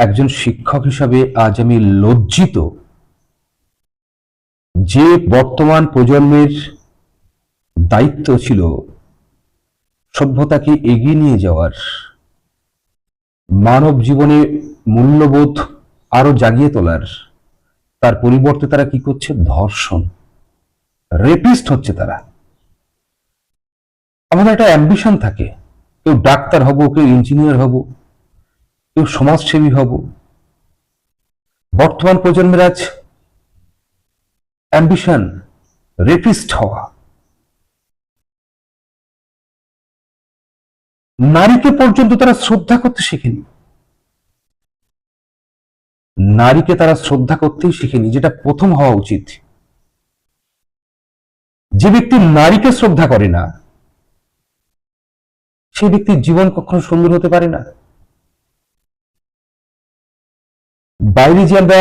একজন শিক্ষক হিসাবে আজ আমি লজ্জিত যে বর্তমান প্রজন্মের দায়িত্ব ছিল সভ্যতাকে এগিয়ে নিয়ে যাওয়ার। মানব জীবনে মূল্যবোধ আরও জাগিয়ে তোলার। তার পরিবর্তে তারা কি করছে? ধর্ষণ। রেপিস্ট হচ্ছে তারা। আমাদের একটা অ্যাম্বিশন থাকে। কেউ ডাক্তার হব, কেউ ইঞ্জিনিয়ার হব। কেউ সমাজসেবী হব। বর্তমান প্রজন্মের আজ অ্যাম্বিশন রেপিস্ট হওয়া। নারীকে পর্যন্ত তারা শ্রদ্ধা করতে শেখেনি। নারীকে তারা শ্রদ্ধা করতেই শিখেনি, যেটা প্রথম হওয়া উচিত। যে ব্যক্তি নারীকে শ্রদ্ধা করে না, সে ব্যক্তির জীবন কখনো সুন্দর হতে পারে না। বাইরে যে আমরা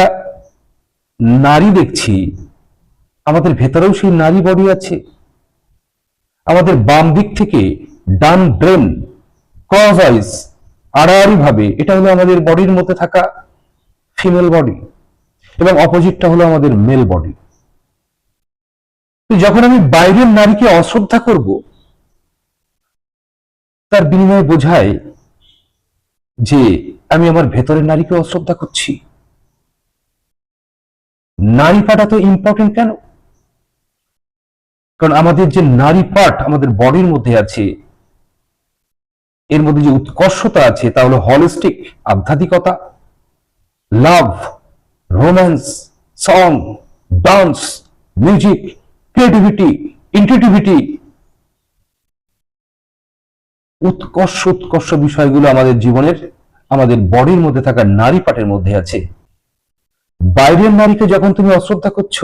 নারী দেখছি, আমাদের ভেতরেও সেই নারী বডি আছে। আমাদের বাম দিক থেকে ডান ব্রেন ক্রস আইস আড়াআড়ি ভাবে, এটা হলো আমাদের বডির মধ্যে থাকা ফিমেল বডি এবং অপোজিটটা হলো আমাদের মেল বডি যখন আমি বাইরের নারীকে অশ্রদ্ধা করব, তার বিনিময়ে বোঝায় যে আমি আমার ভেতরের নারীকে অশ্রদ্ধা করছি। নারী পাটা তো ইম্পর্টেন্ট কেন? কারণ আমাদের যে নারী পার্ট আমাদের বডির মধ্যে আছে, এর মধ্যে যে উৎকর্ষতা আছে, তা হলো হলিস্টিক আধ্যাত্মিকতা love romance song dance music creativity intuitivity উৎকর্ষ উৎকর্ষ বিষয়গুলো আমাদের জীবনের, আমাদের বডির মধ্যে থাকা নারী পাটের মধ্যে আছে। বাইরের নারীকে যখন তুমি অশ্রদ্ধা করছ,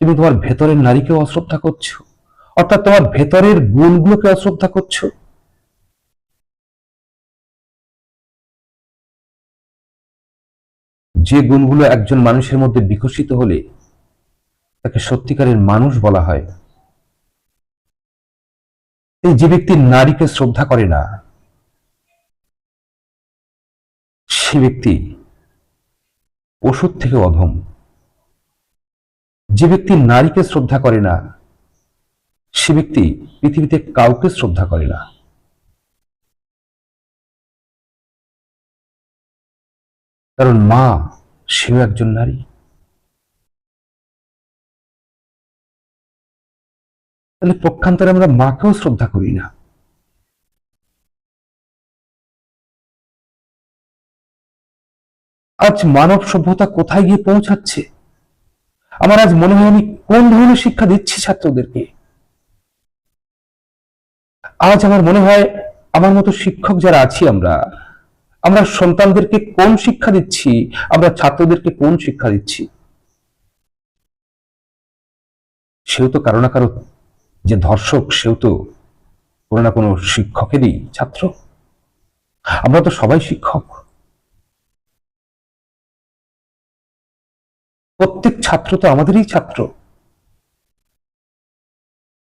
তুমি তোমার ভেতরের নারীকেও অশ্রদ্ধা করছ, অর্থাৎ তোমার ভেতরের গুণগুলোকে অশ্রদ্ধা করছ। যে গুণগুলো একজন মানুষের মধ্যে বিকশিত হলে, তাকে সত্যিকারের মানুষ বলা হয়। এই যে ব্যক্তি নারীকে শ্রদ্ধা করে না, সে ব্যক্তি ওষুধ থেকে অধম। যে ব্যক্তি নারীকে শ্রদ্ধা করে না, সে ব্যক্তি পৃথিবীতে কাউকে শ্রদ্ধা করে না। কারণ মা সেও একজন নারী। তাহলে পক্ষান্তরে আমরা মাকেও শ্রদ্ধা করি না। আজ মানব সভ্যতা কোথায় গিয়ে পৌঁছাচ্ছে? আমার আজ মনে হয় আমি কোন ধরনের শিক্ষা দিচ্ছি ছাত্রদেরকে? আজ আমার মনে হয় আমার মতো শিক্ষক যারা আছি আমরা আমরা সন্তানদেরকে কোন শিক্ষা দিচ্ছি? আমরা ছাত্রদেরকে কোন শিক্ষা দিচ্ছি? সেও তো কারও না কারও যে ধর্ষক, সেও তো কোনো না কোনো শিক্ষকেরই ছাত্র। আমরা তো সবাই শিক্ষক। প্রত্যেক ছাত্র তো আমাদেরই ছাত্র।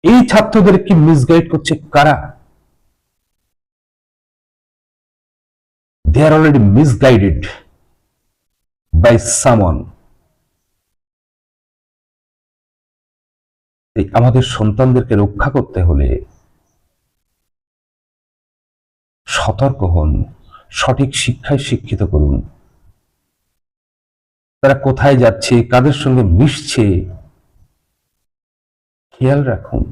এই ছাত্রদেরকে মিসগাইড করছে কারা? Are already misguided by someone এই আমাদের সন্তানদেরকে রক্ষা করতে হলে সতর্ক হন, সঠিক শিক্ষায় শিক্ষিত করুন। তারা কোথায় যাচ্ছে, কাদের সঙ্গে মিশছে, খেয়াল রাখুন।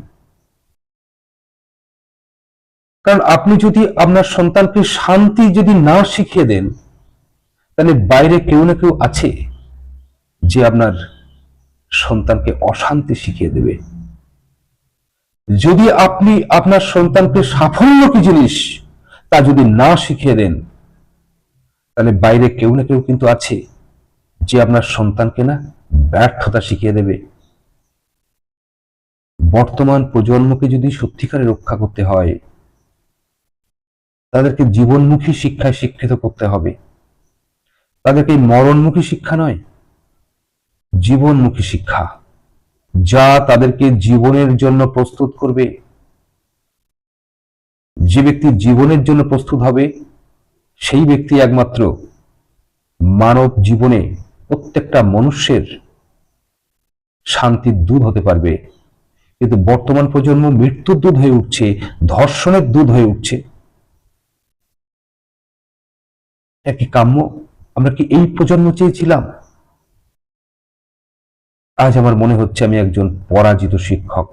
কারণ আপনি যদি আপনার সন্তানকে শান্তি যদি না শিখিয়ে দেন, তাহলে বাইরে কেউ না কেউ আছে যে আপনার সন্তানকে অশান্তি শিখিয়ে দেবে। যদি আপনি আপনার সন্তানকে সাফল্য কি জিনিস তা যদি না শিখিয়ে দেন, তাহলে বাইরে কেউ না কেউ কিন্তু আছে। যে আপনার সন্তানকে না ব্যর্থতা শিখিয়ে দেবে। বর্তমান প্রজন্মকে যদি সত্যিকারে রক্ষা করতে হয়, তাদেরকে জীবনমুখী শিক্ষায় শিক্ষিত করতে হবে। তাদেরকে মরণমুখী শিক্ষা নয়, জীবনমুখী শিক্ষা। যা তাদেরকে জীবনের জন্য প্রস্তুত করবে। যে ব্যক্তি জীবনের জন্য প্রস্তুত হবে, সেই ব্যক্তি একমাত্র মানব জীবনে প্রত্যেকটা মনুষ্যের শান্তির দুধ হতে পারবে। কিন্তু বর্তমান প্রজন্ম মৃত্যুর দুধ হয়ে উঠছে, ধর্ষণের দুধ হয়ে উঠছে। কি কাম্য, আমরা কি এই প্রজন্ম চেয়েছিলাম? আজ আমার মনে হচ্ছে আমি একজন পরাজিত শিক্ষক।